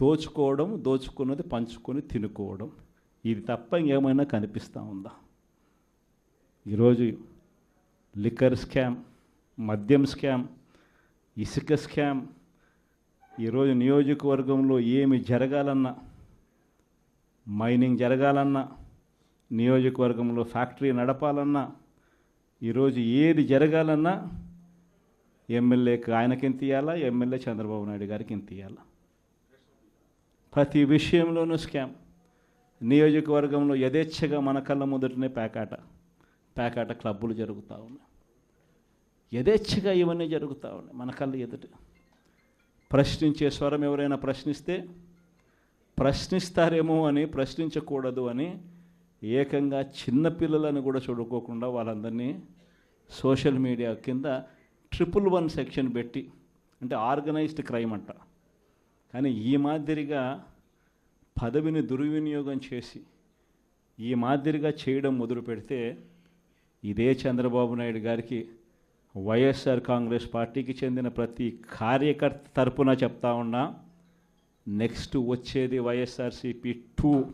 దోచుకోవడం దోచుకున్నది పంచుకొని తినుకోవడం. ఇది తప్ప ఇంకేమైనా కనిపిస్తూ ఉందా? ఈరోజు లిక్కర్ స్కామ్ మద్యం స్కామ్ ఇసుక స్కామ్ ఈరోజు నియోజకవర్గంలో ఏమి జరగాలన్నా మైనింగ్ జరగాలన్నా నియోజకవర్గంలో ఫ్యాక్టరీ నడపాలన్నా ఈరోజు ఏది జరగాలన్నా ఎమ్మెల్యేకి ఆయనకి ఎంత ఇవ్వాలా ఎమ్మెల్యే చంద్రబాబు నాయుడు గారికి ఎంత ఇవ్వాలా ప్రతి విషయంలోనూ స్కామ్. నియోజకవర్గంలో యథేచ్ఛగా మన కళ్ళ మొదటనే పేకాట పేకాట క్లబ్బులు జరుగుతూ ఉన్నాయి. యథేచ్ఛగా ఇవన్నీ జరుగుతూ ఉన్నాయి మన కళ్ళ ఎదుట. ప్రశ్నించే స్వరం ఎవరైనా ప్రశ్నిస్తే ప్రశ్నిస్తారేమో అని ప్రశ్నించకూడదు అని ఏకంగా చిన్నపిల్లలను కూడా చూడుకోకుండా వాళ్ళందరినీ సోషల్ మీడియా కింద ట్రిపుల్ వన్ సెక్షన్ పెట్టి అంటే ఆర్గనైజ్డ్ క్రైమ్ అంట. కానీ ఈ మాదిరిగా పదవిని దుర్వినియోగం చేసి ఈ మాదిరిగా చేయడం మొదలు పెడితే ఇదే చంద్రబాబు నాయుడు గారికి వైఎస్ఆర్ కాంగ్రెస్ పార్టీకి చెందిన ప్రతి కార్యకర్త తరపున చెప్తా ఉన్నా నెక్స్ట్ వచ్చేది వైఎస్ఆర్సిపి టూ.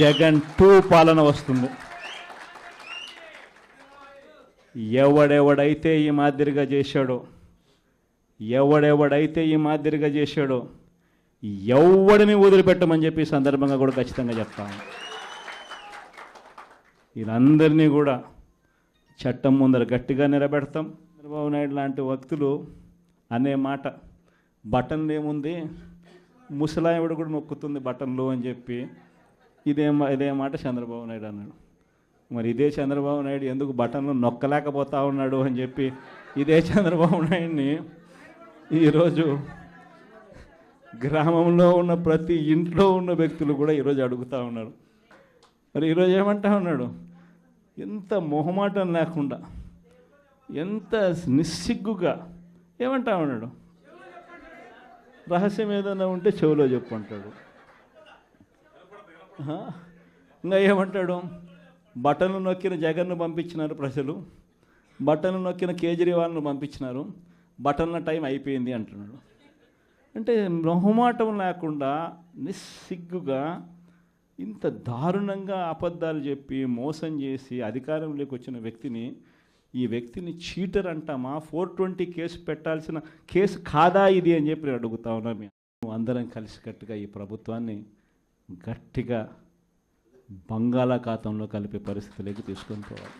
జగన్ టూ పాలన వస్తుంది. ఎవడెవడైతే ఈ మాదిరిగా చేశాడో ఎవడెవడైతే ఈ మాదిరిగా చేశాడో ఎవడిని వదిలిపెట్టమని చెప్పి సందర్భంగా కూడా ఖచ్చితంగా చెప్తాను వీళ్ళందరినీ కూడా చట్టం ముందర గట్టిగా నిలబెడతాం. చంద్రబాబు నాయుడు లాంటి వ్యక్తులు అనే మాట బటన్లు ఏముంది? ముసలాయవిడ కూడా నొక్కుతుంది బటన్లు అని చెప్పి. ఇదే మా- ఇదే మాట చంద్రబాబు నాయుడు అన్నాడు. మరి ఇదే చంద్రబాబు నాయుడు ఎందుకు బటన్లు నొక్కలేకపోతా ఉన్నాడు అని చెప్పి ఇదే చంద్రబాబు నాయుడిని ఈరోజు గ్రామంలో ఉన్న ప్రతి ఇంట్లో ఉన్న వ్యక్తులు కూడా ఈరోజు అడుగుతూ ఉన్నారు. మరి ఈరోజు ఏమంటా ఉన్నాడు? ఎంత మొహమాటం లేకుండా ఎంత నిస్సిగ్గుగా ఏమంటా ఉన్నాడు? రహస్యం ఏదైనా ఉంటే చెవిలో చెప్పు అంటాడు ఇంకా ఏమంటాడు? బటన్లు నొక్కిన జగన్ను పంపించినారు ప్రజలు. బటన్లు నొక్కిన కేజ్రీవాల్ను పంపించినారు. బటన్ల టైం అయిపోయింది అంటున్నాడు. అంటే మొహమాటం లేకుండా నిస్సిగ్గుగా ఇంత దారుణంగా అబద్ధాలు చెప్పి మోసం చేసి అధికారంలోకి వచ్చిన వ్యక్తిని ఈ వ్యక్తిని చీటర్ అంటామా? ఫోర్ ట్వంటీ కేసు పెట్టాల్సిన కేసు కాదా ఇది అని చెప్పి అడుగుతా ఉన్నా. మేము అందరం కలిసికట్టుగా ఈ ప్రభుత్వాన్ని గట్టిగా బంగాళాఖాతంలో కలిపే పరిస్థితిలోకి తీసుకొని పోవాలి.